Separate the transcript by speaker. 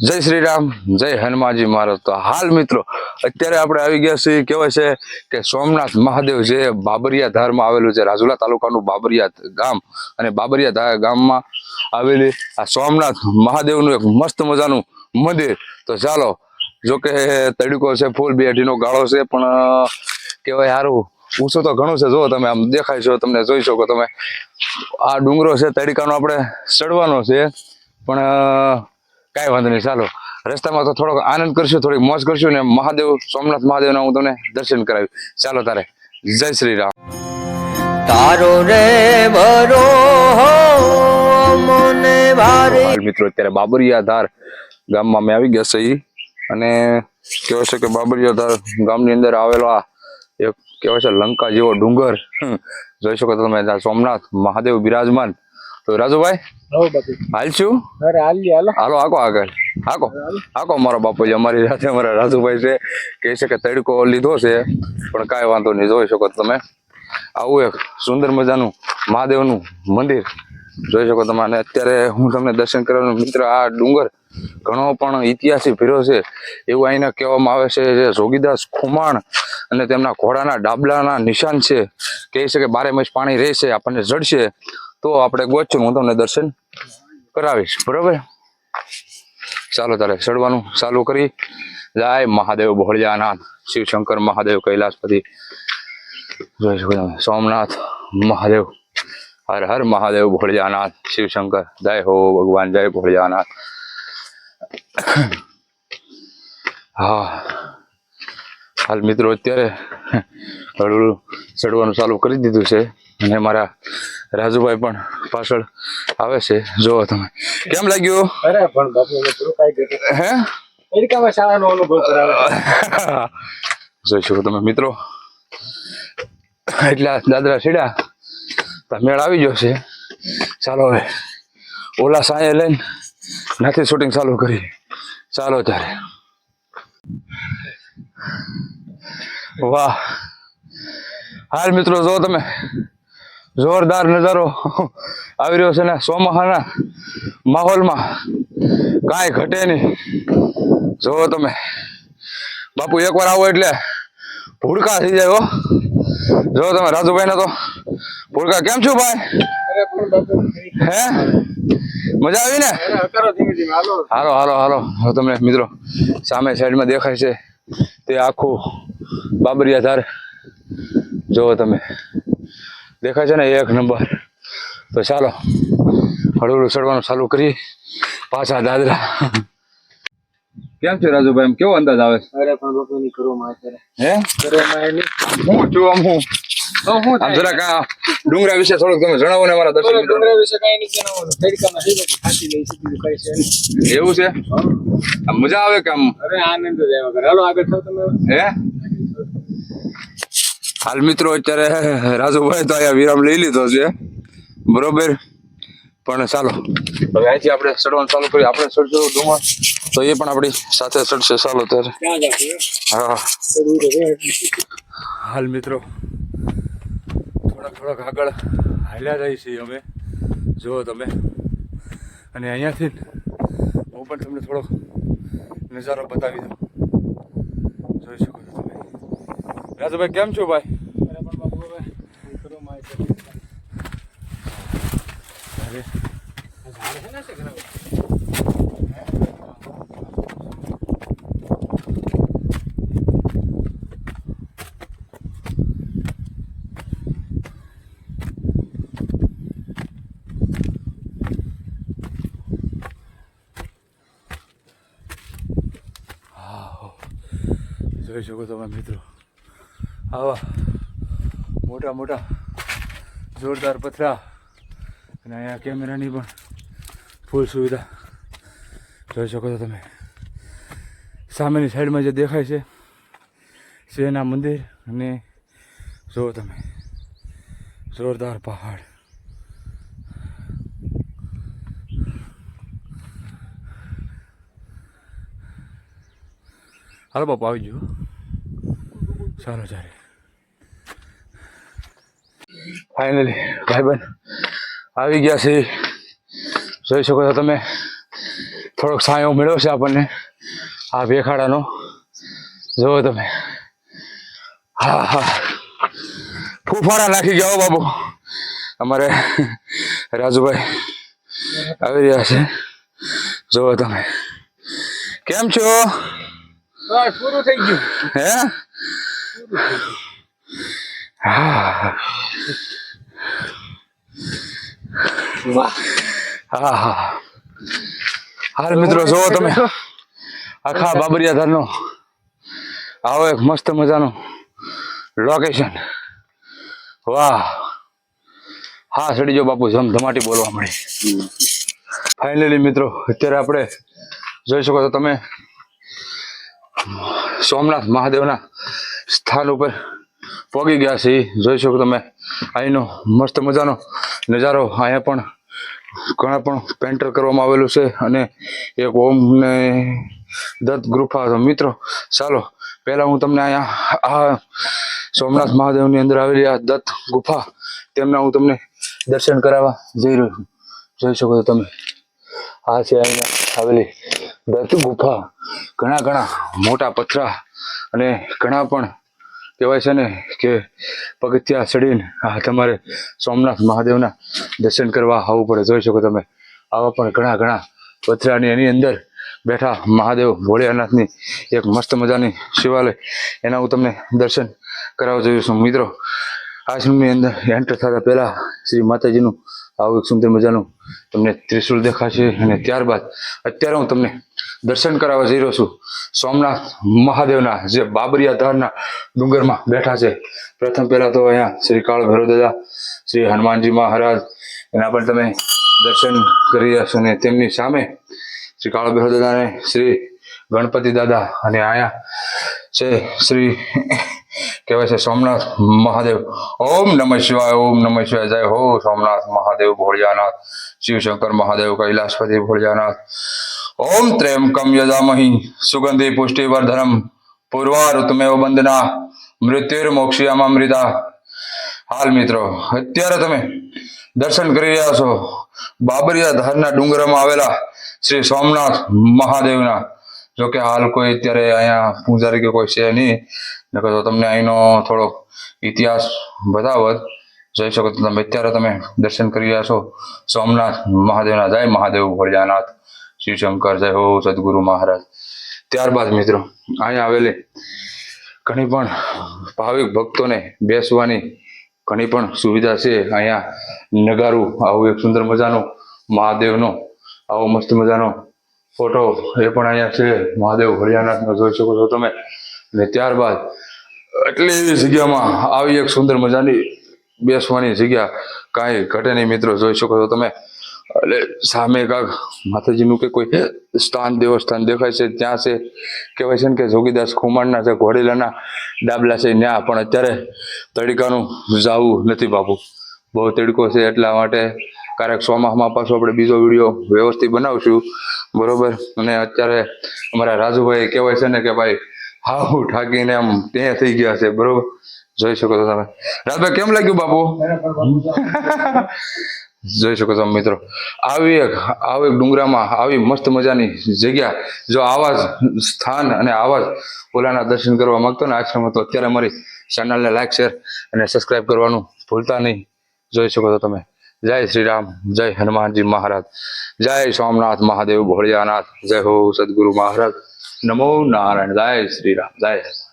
Speaker 1: જય શ્રી રામ જય હનુમાનજી મહારાજ તો હાલ મિત્રો, અત્યારે આપણે આવી ગયા છીએ, કહેવાય છે કે સોમનાથ મહાદેવ જે બાબરિયા ધારમાં આવેલું છે, રાજુલા તાલુકાનું બાબરિયા ગામ. અને બાબરિયા ગામમાં આવેલી આ સોમનાથ મહાદેવનું એક મસ્ત મજાનું મંદિર. તો ચાલો, જો કે તડકો છે, ફૂલ બેઠીનો ગાળો છે, પણ કહેવાય સારું ઊંચું તો ઘણું છે. જો તમે આમ દેખાય છો, તમને જોઈ શકો તમે. આ ડુંગરો છે, તડકાનો આપણે ચડવાનો છે. પણ કાંઈ વાંધો નહીં ચાલો. રસ્તામાં તો થોડોક આનંદ કરશું થોડીક મોજ કરશું ને મહાદેવ સોમનાથ મહાદેવના હું તમને દર્શન કરાવી ચાલો તારે. જય શ્રી રામ.
Speaker 2: તારો રે મને ભારે
Speaker 1: મિત્રો અત્યારે બાબરિયા ધાર ગામમાં મેં આવી ગયા છે અને કહેવાય છે કે બાબરિયા ધાર ગામની અંદર આવેલો આ એક કહેવાય છે લંકા જેવો ડુંગર. જોઈ શકો તમે સોમનાથ મહાદેવ બિરાજમાન તો રાજુભાઈ
Speaker 3: હવ
Speaker 1: હાલ છું?
Speaker 3: અરે હાલી હાલો.
Speaker 1: હાલો આકો આગળ. આકો આકો મારો બાપુજી અમારી સાથે અમારા રાજુભાઈ છે કહે છે કે તડકો લીધો છે પણ કાંઈ વાંધો નહીં જોઈ શકો તમે. આવું એક સુંદર મજાનું મહાદેવનું મંદિર. જોઈ શકો તમે અને અત્યારે હું તમને દર્શન કરવાનું મિત્ર આ ડુંગર ઘણો પણ ઇતિહાસિક ફેરો છે. એવું અહીંને કહેવામાં આવે છે જે જોગીદાસ ખુમાણ અને તેમના ઘોડાના ડાબલાના નિશાન છે. કહે છે કે બારે માસ પાણી રહેશે આપણને જડશે. તો આપણે ગોચું, હું તમને દર્શન કરાવીશ. બરાબર? ચાલો તારે ચડવાનું ચાલુ કરી. જય મહાદેવ ભોળિયાનાથ શિવ શંકર મહાદેવ, કૈલાસપતિ. સોમનાથ મહાદેવ. હર હર મહાદેવ ભોળિયાનાથ શિવ શંકર જય હો ભગવાન, જય ભોળિયાનાથ. હા. હાલ મિત્રો, અત્યારે હળવું ચડવાનું ચાલુ કરી દીધું છે. અને મારા રાજુભાઈ પણ પાછળ આવે છે. જોવો તમે. કેમ લાગ્યું?
Speaker 3: અરે પણ બાપુ
Speaker 1: હે?
Speaker 3: શાળાનો અનુભવ કરાવે
Speaker 1: જોઈ શકો તમે મિત્રો. એટલા દાદરા સીડા ત્યાં મેળ આવી ગયો છે. ચાલો હવે ઓલા સાંજે લઈને નથી શૂટિંગ ચાલુ કરી. ચાલો ત્યારે. વાહ. હાલ મિત્રો જો તમે. જોરદાર નજારો આવી રહ્યો છે ને ચોમાસાના માહોલમાં. કાંઈ ઘટે નહીં. જો તમે. બાપુ એકવાર આવો એટલે ભૂડકા થઈ જાય હો. જો તમે રાજુભાઈ ને તો ભૂડકા. કેમ છો ભાઈ? હે? મજા આવી ને?
Speaker 3: હાલો.
Speaker 1: હાલો હાલો તમને મિત્રો સામે સાઈડમાં દેખાય છે તે આખું બાબરિયા ધાર. જોવો તમે. દેખાય છે ને એક નંબર. તો ચાલો હળવું ચડવાનું ચાલુ કરી પાછા દાદરા. કેમ છે રાજુભાઈ એમ કેવો અંદાજ આવે?
Speaker 3: અરે પણ બાપુ ની કરો માં
Speaker 1: હે?
Speaker 3: કરો માં
Speaker 1: હું છું આમ હું. આમ જરાક આ ડુંગરા વિશે થોડુંક તમે જણાવો ને મારા દર્શક
Speaker 3: ડુંગરા વિશે કઈ નહીં જણાવવાનું. તડકામાં થઈ બધું ખાતી લઈ સીધું કઈ છે
Speaker 1: એવું છે? મજા આવે કે આમ?
Speaker 3: અરે આનંદ જ કરે હાલો આગળ થાવ તમે.
Speaker 1: હે? હાલ મિત્રો અત્યારે રાજુભાઈ તો અહીંયા વિરામ લઈ લીધો છે. બરોબર? પણ ચાલો. હવે અહીંથી આપણે ચડવાનું ચાલુ કરીએ. આપણે ચડશું ડુંગર. તો એ પણ આપણી સાથે ચડશે. ચાલો ત્યારે. હા. હાલ મિત્રો, થોડાક થોડાક આગળ હાલ્યા જાય છીએ અમે. જુઓ તમે. અને અહીંયાથી હું પણ તમને થોડોક નજારો બતાવી દઉં. જોઈ શકો રાજુભાઈ કેમ છો ભાઈ? જોઈ શકો તમે મિત્રો. આવા. મોટા મોટા જોરદાર પથરા. અને અહીંયા કેમેરાની પણ ફૂલ સુવિધા. જોઈ શકો છો તમે. સામેની સાઈડમાં જે દેખાય છે, શિવના મંદિર અને જુઓ તમે. જોરદાર પહાડ. હાલો બાપુ, આવી જુઓ. ચાલો, ચાલે. ફાઇનલી ભાઈબંધ આવી ગયા છે. જોઈ શકો છો તમે થોડોક સાયો મળ્યો છે આપણને આ ભેખાડાનો. જુઓ તમે. હા હા. ફૂફાડા નાખી ગયા બાબુ. અમારે રાજુભાઈ આવી રહ્યા છે. જુઓ તમે. કેમ છો?
Speaker 3: બસ પૂરું થઈ ગયું.
Speaker 1: હે? હા.
Speaker 3: વાહ
Speaker 1: હા. હા હાલ મિત્રો જોવો તમે. આખા બાબરિયા ધારનો. આવો એક મસ્ત મજાનું લોકેશન વાહ. હા સડી જો બાપુ, જમ ધમાટી બોલવા મળી ફાઇનલી મિત્રો, અત્યારે આપણે જોઈ શકો છો તમે. સોમનાથ મહાદેવના સ્થાન ઉપર પહોંચી ગયા છે. જોઈ શકો તમે અહીંનો મસ્ત મજાનો નજારો. અહીંયા પણ ઘણા પણ પેન્ટર કરવામાં આવેલું છે અને એક ઓમ ને દત્ત ગુફા મિત્રો. ચાલો, પહેલા હું તમને અહીંયા આ સોમનાથ મહાદેવની અંદર આવેલી આ દત્ત ગુફા, તેમના હું તમને દર્શન કરાવવા જઈ રહ્યો છું. જોઈ શકો છો તમે, આ છે અહીંયા આવેલી દત્ત ગુફા. ઘણા ઘણા મોટા પથરા અને ઘણા પણ કહેવાય છે ને કે પગથિયા ચડીને, આ તમારે સોમનાથ મહાદેવના દર્શન કરવા આવવું પડે. જોઈ શકો તમે, આવા પણ ઘણા ઘણા પથરાની એની અંદર બેઠા મહાદેવ ભોળિયાનાથની એક મસ્ત મજાની શિવાલય. એના હું તમને દર્શન કરાવવા જોયું છું. મિત્રો આશ્રમની અંદર એન્ટર થતા પહેલાં શ્રી માતાજીનું આવું એક સુંદર મજાનું તમને ત્રિશુલ દેખાશે અને ત્યારબાદ અત્યારે હું તમને દર્શન કરાવવા જઈ રહ્યો છું. સોમનાથ મહાદેવના જે બાબરિયા ધારના ડુંગરમાં બેઠા છે. પ્રથમ પહેલા તો અહીંયા શ્રી કાળ ભૈરવ દાદા શ્રી હનુમાનજી મહારાજ, એના પણ તમે દર્શન કરી રહ્યા છો અને તેમની સામે શ્રી કાળ ભૈરવ દાદાને શ્રી ગણપતિ દાદા અને અહીંયા છે શ્રી કહેવાય છે સોમનાથ મહાદેવ. ઓમ નમઃ શિવાય, ઓમ નમઃ શિવાય. જય હો સોમનાથ મહાદેવ ભોળિયાનાથ, શિવશંકર મહાદેવ, કૈલાસપતિ ભોળિયાનાથ. ઓમ ત્ર્યંબકમ યજામહી. સુગંધિ પુષ્ટિવર્ધનમ પૂર્વાઋતુમેવ બંદના મૃત્યુર્મોક્ષિયામૃતા હાલ મિત્રો, અત્યારે તમે દર્શન કરી રહ્યા છો. બાબરિયા ધારના ડુંગરમાં આવેલા શ્રી સોમનાથ મહાદેવના. જો કે હાલ કોઈ અત્યારે અહીંયા પૂજારી કે કોઈ છે નહીં. નકર તો તમને અહીંનો થોડો ઇતિહાસ બતાવત. જોઈ શકો તમે, અત્યારે તમે દર્શન કરી રહ્યા છો. સોમનાથ મહાદેવના જય મહાદેવ ભોળિયાનાથ. શિવશંકર જય હો સદગુરુ મહારાજ. ત્યારબાદ મિત્રો, અહીંયા આવેલી ઘણી પણ ભાવિક ભક્તોને બેસવાની ઘણી પણ સુવિધા છે. અહીંયા નગારું, આવું એક સુંદર મજાનો મહાદેવનો, આવો મસ્ત મજાનો ફોટો એ પણ અહીંયા છે. મહાદેવ હરિયાનાથનો જોઈ શકો છો તમે. અને ત્યારબાદ એટલી એવી જગ્યામાં આવી એક સુંદર મજાની બેસવાની જગ્યા કાંઈ ઘટે નહીં મિત્રો, જોઈ શકો છો તમે. એટલે સામે કાંક માતાજીનું કે કોઈ સ્થાન, દેવસ્થાન દેખાય છે, ત્યાં છે. કહેવાય છે ને કે જોગીદાસ ખુમાણના છે, ઘોડેલાના ડાબલા છે ત્યાં પણ અત્યારે તડકાનું જાવું નથી બાપુ. બહુ તડકો છે એટલા માટે ક્યારેક સોમાહમાં પાછો આપણે બીજો વીડિયો વ્યવસ્થિત બનાવશું. બરોબર? અને અત્યારે અમારા રાજુભાઈ કહેવાય છે ને કે ભાઈ હાવ ઠાકીને આમ ત્યાં થઈ ગયા છે. બરોબર? જોઈ શકો છો તમે. રાજભાઈ કેમ લાગ્યું બાપુ? જોઈ શકો છો મિત્રો. આવી એક આવી એક ડુંગરામાં આવી મસ્ત મજાની જગ્યા. જો આવા જ સ્થાન અને આવા જ ઓલાના દર્શન કરવા માંગતો ને આશ્રમ, તો અત્યારે અમારી ચેનલને લાઈક શેર અને સબસ્ક્રાઈબ કરવાનું ભૂલતા નહીં. જોઈ શકો છો તમે. જય શ્રી રામ, જય હનુમાનજી મહારાજ, જય સોમનાથ મહાદેવ ભોળિયાનાથ, જય હો સદગુરુ મહારાજ. નમો નારાયણ, જય શ્રી રામ, જય હનુમાન.